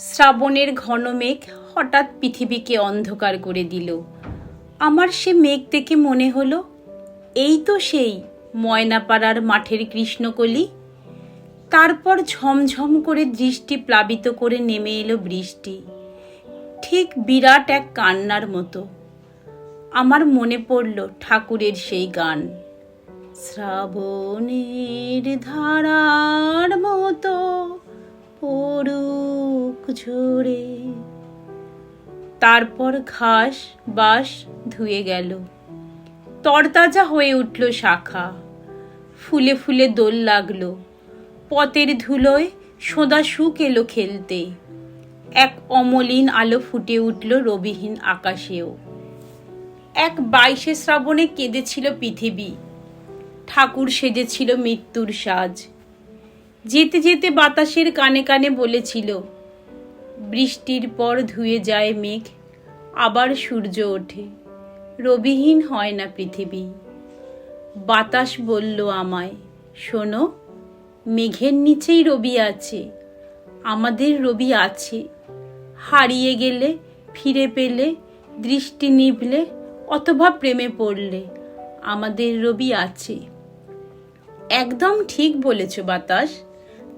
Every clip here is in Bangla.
শ্রাবণের ঘন মেঘ হঠাৎ পৃথিবীকে অন্ধকার করে দিল। আমার সে মেঘ দেখে মনে হলো, এই তো সেই ময়নাপাড়ার মাঠের কৃষ্ণকলি। তারপর ঝমঝম করে দৃষ্টি প্লাবিত করে নেমে এলো বৃষ্টি। ঠিক বিরাট এক কান্নার মতো। আমার মনে পড়ল ঠাকুরের সেই গান। শ্রাবণের ধারার ঝরে। তারপর ঘাস বাস ধুয়ে গেল। তরতাজা হয়ে উঠল শাখা। ফুলে ফুলে দোল লাগল। পতের ধুলোয় সোদা সুখ এলো খেলতে। এক অমলিন আলো ফুটে উঠল রবিহীন আকাশেও। এক বাইশে শ্রাবণে কেঁদেছিল পৃথিবী। ঠাকুর সেজেছিল মৃত্যুর সাজ। যেতে যেতে বাতাসের কানে কানে বলেছিল বৃষ্টির পর ধুয়ে যায় মেঘ, আবার সূর্য ওঠে। রবিহীন হয় না পৃথিবী। বাতাস বলল আমায়, শোনো, মেঘের নিচেই রবি আছে, আমাদের রবি আছে। হারিয়ে গেলে, ফিরে পেলে, দৃষ্টি নিভলে, অথবা প্রেমে পড়লে, আমাদের রবি আছে। একদম ঠিক বলেছ বাতাস,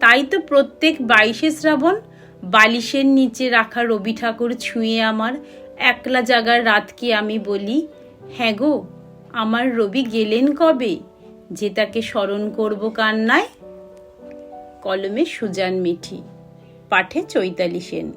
তাই তো প্রত্যেক বাইশে শ্রাবণ বালিশের নিচে রাখা রবি ঠাকুর ছুঁয়ে আমার একলা জাগার রাতকে আমি বলি? হ্যাঁ গো, আমার রবি গেলেন কবে? যে তাকে স্মরণ করব কান্নায়? কলমে সুজান মিঠি, পাঠে চৈতালি সেন।